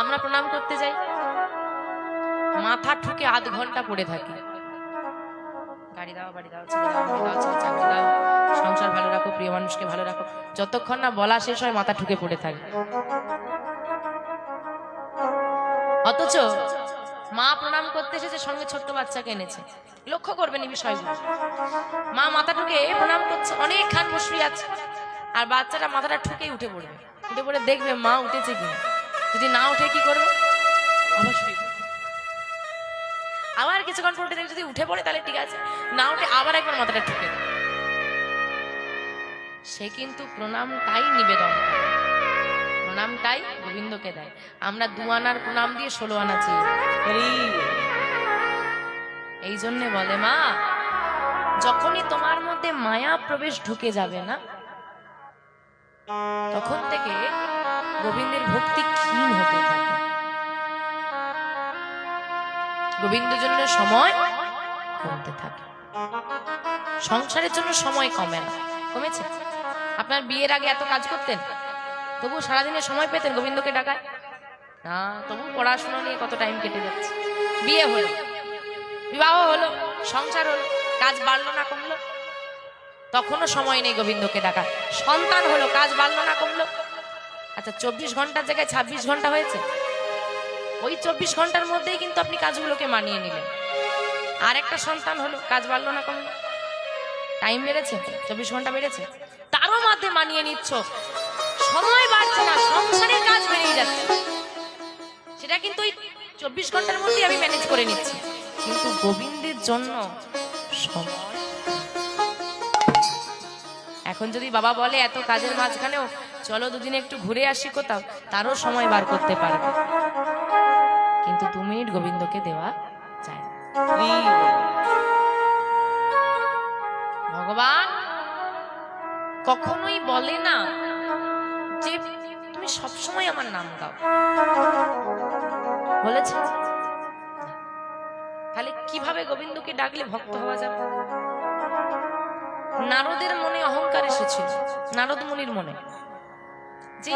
আমরা প্রণাম করতে যাই। মাথা ঠুকে আধ ঘণ্টা পড়ে থাকি। গাড়ি দাও, বাড়ি দাও চাকরি দাও। সংসার ভালো রাখো, প্রিয় মানুষকে ভালো রাখো। যতক্ষণ না বলা শেষ হয়, মাথা ঠুকে পড়ে থাকে। অথচ মা প্রণাম করতে এসেছে, সঙ্গে ছোট্ট বাচ্চাকে এনেছে। লক্ষ্য করবেন এই বিষয়গুলো। মা মাথা ঠুকে প্রণাম করছে অনেক খান বসে আছে। আর বাচ্চাটা মাথাটা ঠুকেই উঠে পড়বে। উঠে পড়ে দেখবে মা উঠেছে কিনা। যদি না উঠে কি করবে? আবার আবার কিছুক্ষণ উঠে যদি উঠে পড়ে, তাহলে ঠিক আছে। না উঠে আবার একবার মাথাটা ঠুকে সে কিন্তু প্রণামটাই নিবেদন প্রণামটাই গোবিন্দকে দেয়। আমরা দু আনার প্রণাম দিয়ে ষোলো আনা চেয়ে এই জন্যে বলে, মা, যখনই তোমার মধ্যে মায়া প্রবেশ ঢুকে যাবে না, তখন থেকে গোবিন্দের ভক্তি ক্ষীণ হতে থাকে। গোবিন্দের জন্য সময় কমতে থাকে। সংসারের জন্য সময় কমে না। কমেছে? আপনার বিয়ের আগে এত কাজ করতেন তবু সারাদিনে সময় পেতেন গোবিন্দকে ডাকায়? না তবু পড়াশোনা নিয়ে কত টাইম কেটে যাচ্ছে। বিয়ে হলো, বিবাহ হলো, সংসার হলো, কাজ বাড়লো না কমলো। তখনও সময় নেই গোবিন্দকে ডাকা সন্তান হলো, কাজ বাড়লো না কমলো। আচ্ছা চব্বিশ ঘণ্টার জায়গায় ছাব্বিশ ঘণ্টা হয়েছে? ওই চব্বিশ ঘণ্টার মধ্যেই কিন্তু আপনি কাজগুলোকে মানিয়ে নিলেন। আর একটা সন্তান হলো, কাজ বাড়লো না কমলো টাইম বেড়েছে? চব্বিশ ঘণ্টা বেড়েছে? তারও মধ্যে মানিয়ে নিচ্ছ। সময় বাড়ছে না, সংসারের কাজ বেড়েই যাচ্ছে। সেটা কিন্তু ওই চব্বিশ ঘণ্টার মধ্যেই আমি ম্যানেজ করে নিচ্ছি। কিন্তু গোবিন্দের জন্য সময়। এখন যদি বাবা বলে, এত কাজের মাঝখানেও চলো দুদিনে একটু ঘুরে আসি কোথাও, তারও সময় বার করতে পারবে। কিন্তু দু মিনিট গোবিন্দকে দেওয়া যায় ভগবান, কখনোই বলে না যে তুমি সবসময় আমার নাম গাও বলেছে? তাহলে কীভাবে গোবিন্দকে ডাকলে ভক্ত হওয়া যাবে? নারদের মনে অহংকার এসেছিল, নারদ মুনির মনে। যে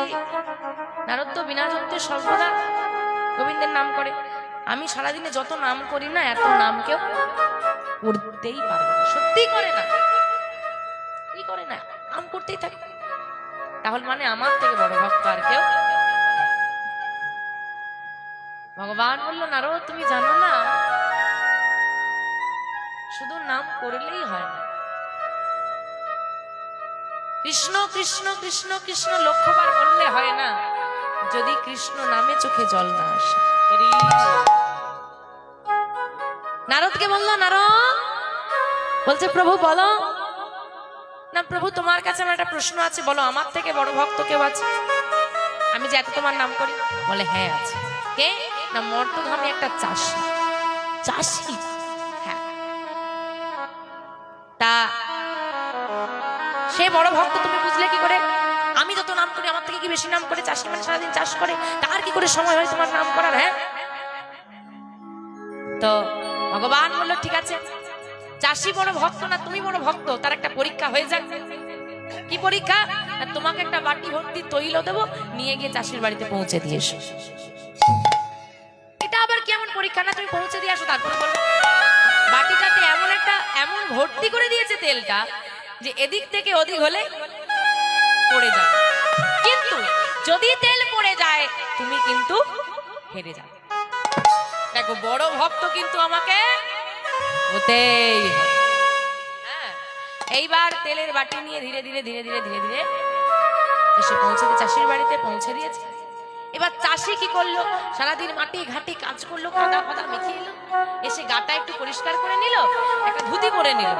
নারদ তো বিনা যন্ত্রে সর্বদা গোবিন্দের নাম করে। আমি সারাদিনে যত নাম করি না, এত নাম কেউ করতেই পারবে না। সত্যি করে না। কি করে না। নাম করতেই থাকে। তাহলে মানে আমার থেকে বড় ভক্ত আর কেউ? ভগবান বলল, নারদ, তুমি জানো না, শুধু নাম করলেই হয় না। কৃষ্ণ কৃষ্ণ কৃষ্ণ কৃষ্ণ লক্ষ্যবার বললে হয় না। যদি কৃষ্ণ নামে চোখে জল না আসে। নারদকে বলল, নারদ! বলছে, প্রভু, বলো। না, প্রভু, তোমার কাছে আমার একটা প্রশ্ন আছে। বলো, আমার থেকে বড় ভক্ত কেউ আছে? আমি যে এত তোমার নাম করি? বলে হ্যাঁ আছে। কে? না মর্তধামে একটা চাষি। চাষি? হ্যাঁ। তা বড় ভক্ত, তুমি বুঝলে কি করে? আমি যত নাম করি, আমার থেকে কি বেশি নাম করে? চাষি মানে সারাদিন চাষ করে, তার কি করে সময় হয় তোমার নাম করার হ্যাঁ? তো ভগবান বলল, ঠিক আছে। চাষি বড় ভক্ত না, তুমি বড় ভক্ত, তার একটা পরীক্ষা হয়ে যাক। কি পরীক্ষা? তোমাকে একটা বাটি ভর্তি তৈল দেবো, নিয়ে গিয়ে চাষির বাড়িতে পৌঁছে দিয়ে এসো। এটা আবার কেমন পরীক্ষা? না, তুমি পৌঁছে দিয়ে আসো, তারপরে বলব বাটিটাতে এমন একটা, এমন ভর্তি করে দিয়েছে তেলটা যে এদিক থেকে ওদিক হলে পড়ে যাবে। কিন্তু যদি তেল পড়ে যায়, তুমি কিন্তু হেরে যাবে। দেখো, বড় ভক্ত কিন্তু আমাকে হতেই হ্যাঁ এইবার তেলের বাটি নিয়ে ধীরে ধীরে ধীরে ধীরে ধীরে ধীরে এসে পৌঁছে চাষির বাড়িতে পৌঁছে দিয়েছে। এবার চাষি কি করল? সারাদিন মাটি ঘাটি কাজ করল কাদা ফাদা মেখে এলো। এসে গাটা একটু পরিষ্কার করে নিল, একটা ধুতি পরে নিল।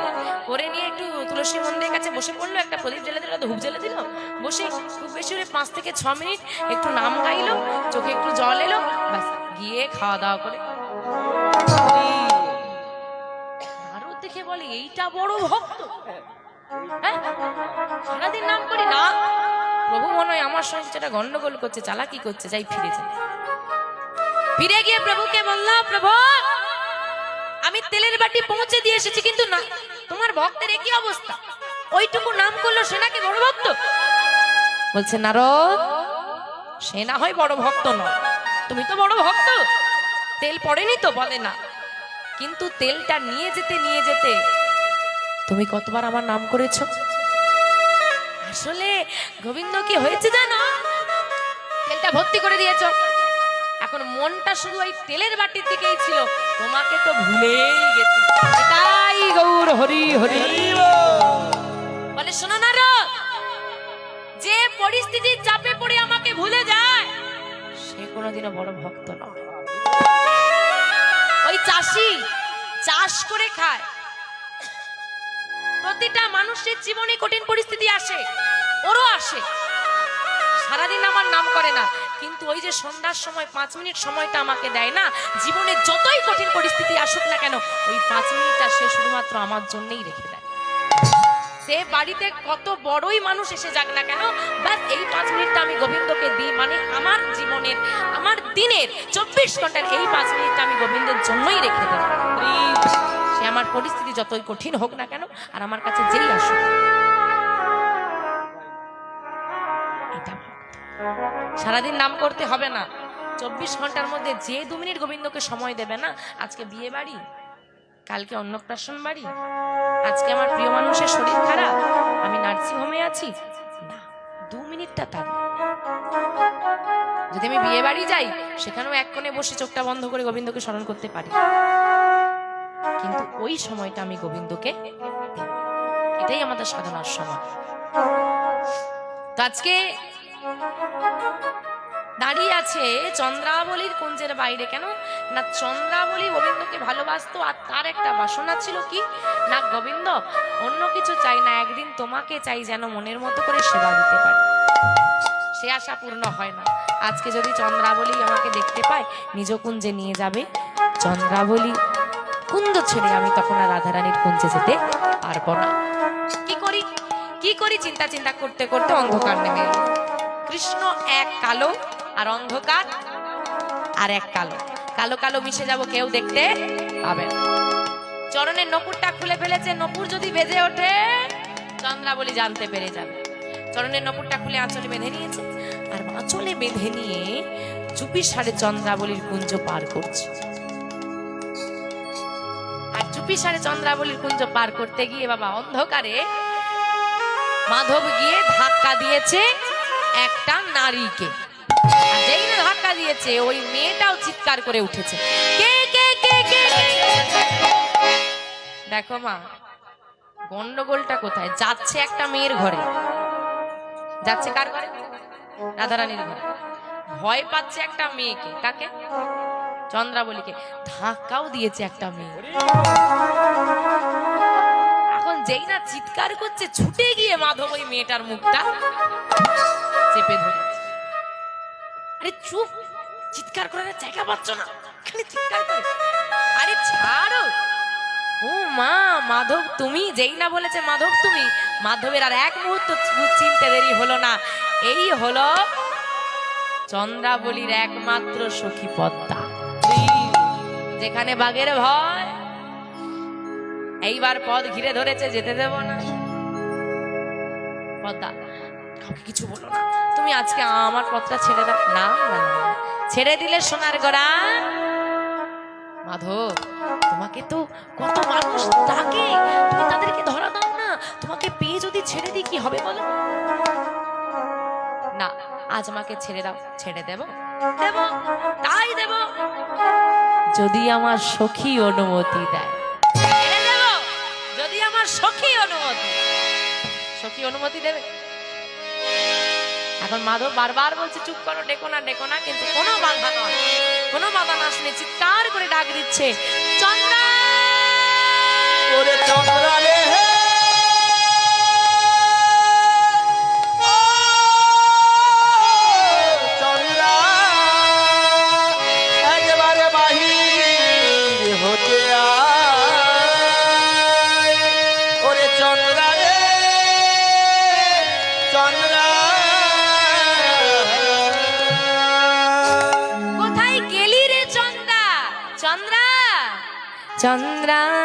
পরে নিয়ে একটু তুলসী মন্দিরের কাছে বসে পড়ল, একটা প্রদীপ জ্বেলে দিল, ধূপ জ্বেলে দিল। বসে খুব বেশি করে পাঁচ থেকে ছ মিনিট একটু নাম গাইলো, চোখে একটু জল এলো, ব্যাস, গিয়ে খাওয়া দাওয়া করে। আরও দেখে বলে, এইটা বড় ভক্ত। হ্যাঁ? সারাদিন নাম করি না। প্রভু মনে হয় আমার সঙ্গে যেটা গন্ডগোল করছে, চালাকি করছে, যাই ফিরে যাই। ফিরে গিয়ে প্রভুকে বললাম প্রভু, আমি তেলের বাটি পৌঁছে দিয়ে এসেছি, কিন্তু না, তোমার ভক্তের একই অবস্থা। ওইটুকু নাম করল সে নাকি বড় ভক্ত? বলছে, নারদ, সে না হয় বড় ভক্ত নয়। তুমি তো বড় ভক্ত। তেল পড়েনি তো, বলে না। কিন্তু তেলটা নিয়ে যেতে নিয়ে যেতে, তুমি কতবার আমার নাম করেছ? আসলে গোবিন্দ কি হয়েছে জানো? তেলটা ভর্তি করে দিয়েছ। এখন মনটা শুধু ওই তেলের বাটির দিকেই ছিল। তোমাকে তো ভুলেই গেছি। এটাই গৌর, হরি হরি। বলে, শোনো না যে পরিস্থিতির চাপে পড়ে আমাকে ভুলে যায়, সে কোনোদিনও বড় ভক্ত নয়। ওই চাষি চাষ করে খায়। প্রতিটা মানুষের জীবনে কঠিন পরিস্থিতি আসে, ওরও আসে। সারাদিন আমার নাম করে না, কিন্তু ওই যে সন্ধ্যার সময়, পাঁচ মিনিট সময়টা আমাকে দেয় না, জীবনে যতই কঠিন পরিস্থিতি আসুক না কেন, ওই পাঁচ মিনিটটা সে শুধুমাত্র আমার জন্যই রেখে দেয়। সে বাড়িতে কত বড়ই মানুষ এসে যাক না কেন বাস এই পাঁচ মিনিটটা আমি গোবিন্দকে দিই মানে আমার জীবনের, আমার দিনের চব্বিশ ঘণ্টার এই পাঁচ মিনিটটা আমি গোবিন্দের জন্যই রেখে দেবো। আমার পরিস্থিতি যতই কঠিন হোক না কেন, আর আমার কাছে যেই আসুক। সারাদিন নাম করতে হবে না। চব্বিশ ঘণ্টার মধ্যে যে দু মিনিট গোবিন্দকে সময় দেবে না, আজকে বিয়ে বাড়ি, কালকে অন্নপ্রাশন বাড়ি, আজকে আমার প্রিয় মানুষের শরীর খারাপ, আমি নার্সিং হোমে আছি, না, দু মিনিটটা তার। যদি আমি বিয়ে বাড়ি যাই, সেখানেও এক কোণে বসে চোখটা বন্ধ করে গোবিন্দকে স্মরণ করতে পারি। ওই সময়টা আমি গোবিন্দকে এটাই আমাদের সাধনার সময়। তো আজকে দাঁড়িয়ে আছে চন্দ্রাবলীর কুঞ্জের বাইরে কেন? না চন্দ্রাবলী গোবিন্দকে ভালোবাসতো আর তার একটা বাসনা ছিল কি? না গোবিন্দ, অন্য কিছু চাই না, একদিন তোমাকে চাই যেন মনের মতো করে সেবা দিতে পারি। সে আশা পূর্ণ হয় না। আজকে যদি চন্দ্রাবলী আমাকে দেখতে পায়, নিজ কুঞ্জে নিয়ে যাবে। চন্দ্রাবলী কুঞ্জ ছেড়ে আমি তখন আর রাধারানীর কুঞ্জে যেতে পারব না। কি করি? কি করি? চিন্তা চিন্তা করতে করতে অন্ধকার নেমে কৃষ্ণ এক কালো আর অন্ধকার আর এক কালো। কালো কালো মিশে যাব কেউ দেখতে পাবে। চরণের নপুরটা খুলে ফেলেছে, নপুর যদি বেজে ওঠে, চন্দ্রাবলী জানতে পেরে যাবে। চরণের নপুরটা খুলে আঁচলে বেঁধে নিয়েছে, আর আঁচলে বেঁধে নিয়ে চুপির সাড়ে চন্দ্রাবলীর কুঞ্জ পার করছে। চুপি চন্দ্রাবলীর কুঞ্জ পার করতে গিয়ে বাবা অন্ধকারে মাধব গিয়ে ধাক্কা দিয়েছে একটা নারীকে। যেই না ধাক্কা দিয়েছে, ওই মেয়েটাও চিৎকার করে উঠেছে। কে কে কে কে? দেখো মা, গন্ডগোলটা কোথায়? যাচ্ছে একটা মেয়ের ঘরে। যাচ্ছে কার ঘরে? রাধারানীর ঘরে। ভয় পাচ্ছে একটা মেয়েকে। কাকে? চন্দ্রাবলীকে ধাক্কাও দিয়েছে একটা মেয়ে। এখন যেই না চিৎকার করছে, ছুটে গিয়ে মাধব ওই মেয়েটার মুখটা চেপে ধরেছে। আরে চুপ! চিৎকার করার জায়গা পাচ্ছ না। খালি চিৎকার করে। আরে ছাড়ো! ও মা, মাধব তুমি, যেই না বলেছে মাধব তুমি, মাধবের আর এক মুহূর্ত চিনতে দেরি হলো না। এই হলো চন্দ্রাবলীর একমাত্র সখী পদ্মা। যেখানে বাঘের ভয়, এইবার পদ ঘিরে ধরেছে, যেতে দেব না। পদ্মা, কাউকে কিছু বলো না। তুমি আজকে আমার পথটা ছেড়ে দাও। না না। ছেড়ে দিলে সোনার গোড়া। মাধব, তোমাকে তো কত মানুষ ডাকে। তুমি তাদেরকে ধরা দাও না। তোমাকে পেয়ে যদি ছেড়ে দিই, কি হবে বলো? না, আজ আমাকে ছেড়ে দাও। ছেড়ে দেব? দেব, তাই দেব। যদি আমার সখী অনুমতি দেয়। যদি আমার সখী অনুমতি। সখী অনুমতি দেবে। এখন মাধব বারবার বলছে চুপ করো ডেকো না ডেকো না। কিন্তু কোনো বাধা নয়। কোনো বাধা না শুনে চিৎকার করে ডাক দিচ্ছে চন্দ্রা! চন্দ্রা রে চন্দ্রা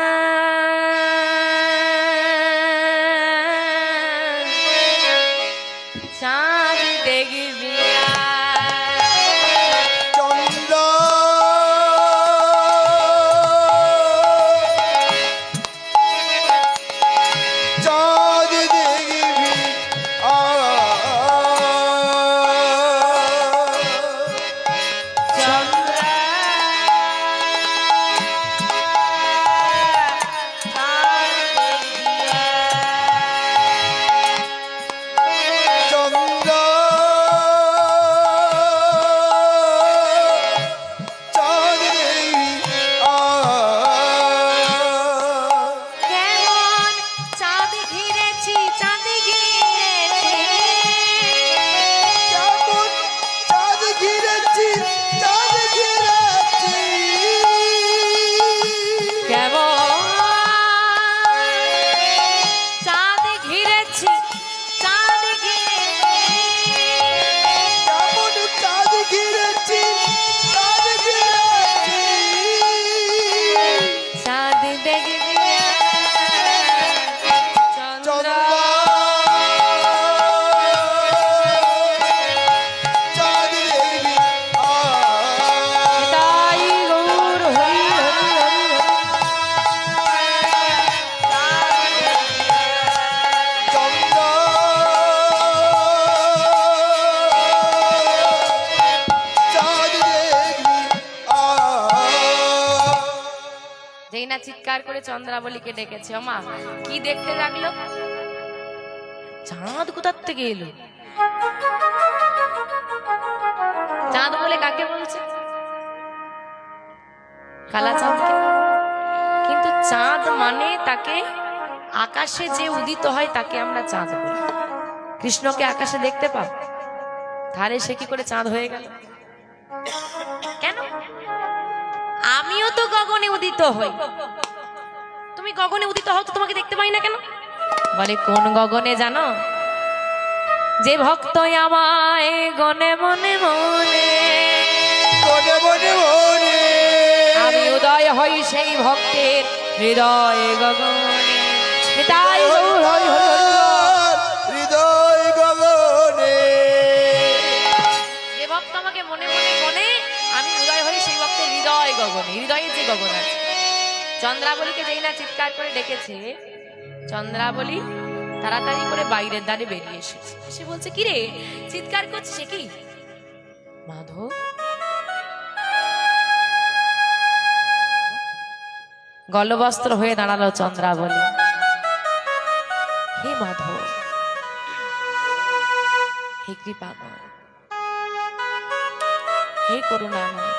চিৎকার করে চন্দ্রাবলীকে ডেকেছে। মা, কি দেখতে লাগল? চাঁদ কোথার থেকে এলো? চাঁদ বলে কাকে বলছে? কালা চাঁদকে। কিন্তু চাঁদ মানে তাকে আকাশে যে উদিত হয়, তাকে আমরা চাঁদ বলি। কৃষ্ণকে আকাশে দেখতে পাব তাহলে সে কি করে চাঁদ হয়ে গেল? কেন? আমিও তো গগনে উদিত হই। তুমি গগনে উদিত হও তো তোমাকে দেখতে পাই না কেন? বলে কোন গগনে জানো? যে ভক্ত আমায় গনে মনে মনে মনে মনে মনে। আমি উদয় হই সেই ভক্তের হৃদয় গগনে। তাই হই হই হই হৃদয় গগনে। যে ভক্ত আমাকে মনে মনে মনে আমি উদয় হই সেই ভক্তের হৃদয় গগনে হৃদয়ে যে গগন আছে। চন্দ্রাবলীকে যেই না চিৎকার করে ডেকেছে, চন্দ্রাবলী তাড়াতাড়ি করে বাইরের দ্বারে বেরিয়ে এসেছে সে বলছে, কি রে, চিৎকার করছে সে কি? মাধব? গলবস্ত্র হয়ে দাঁড়াল চন্দ্রাবলী। হে মাধব, হে কৃপাময়, হে করুণাময়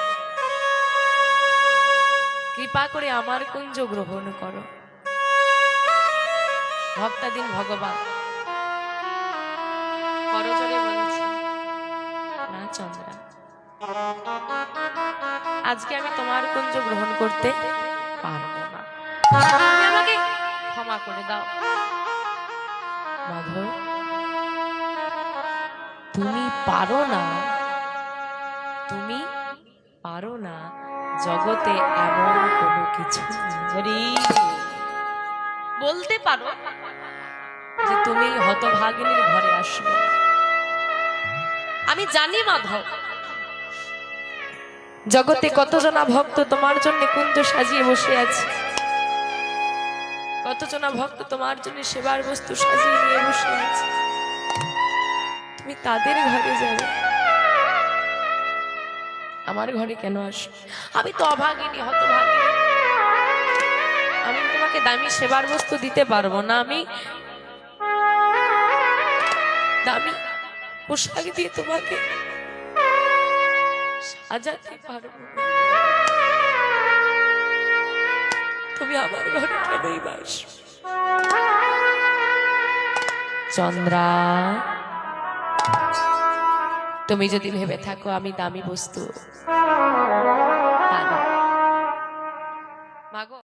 কৃপা করে আমার কুঞ্জ গ্রহণ করো। ভক্তাদিন ভগবান আজকে আমি তোমার কুঞ্জ গ্রহণ করতে পারব না। আমাকে ক্ষমা করে দাও। মাধব, তুমি পারো না। তুমি জগতে এমন কোনো কিছু। হরি বলতে পারো। যে তুমি হতভাগিনীর ঘরে আসবে আমি জানি মাধব জগতে কতজনা ভক্ত তোমার জন্য কুঞ্জ সাজিয়ে বসে আছে। কতজনা ভক্ত তোমার জন্য সেবার বস্তু সাজিয়ে নিয়ে বসে আছে। তুমি তাদের ঘরে যাবে। আমার ঘরে কেন আসো আমি তো অভাগিনী, হতভাগিনী। আমি তোমাকে দামি সেবার বস্তু দিতে পারব না, আমি দামি পোশাক দিয়ে তোমাকে সাজাতে পারব তুমি আমার ঘরে কেনই বাস চন্দ্রা। তুমি যদি ভেবে থাকো আমি দামি বস্তু।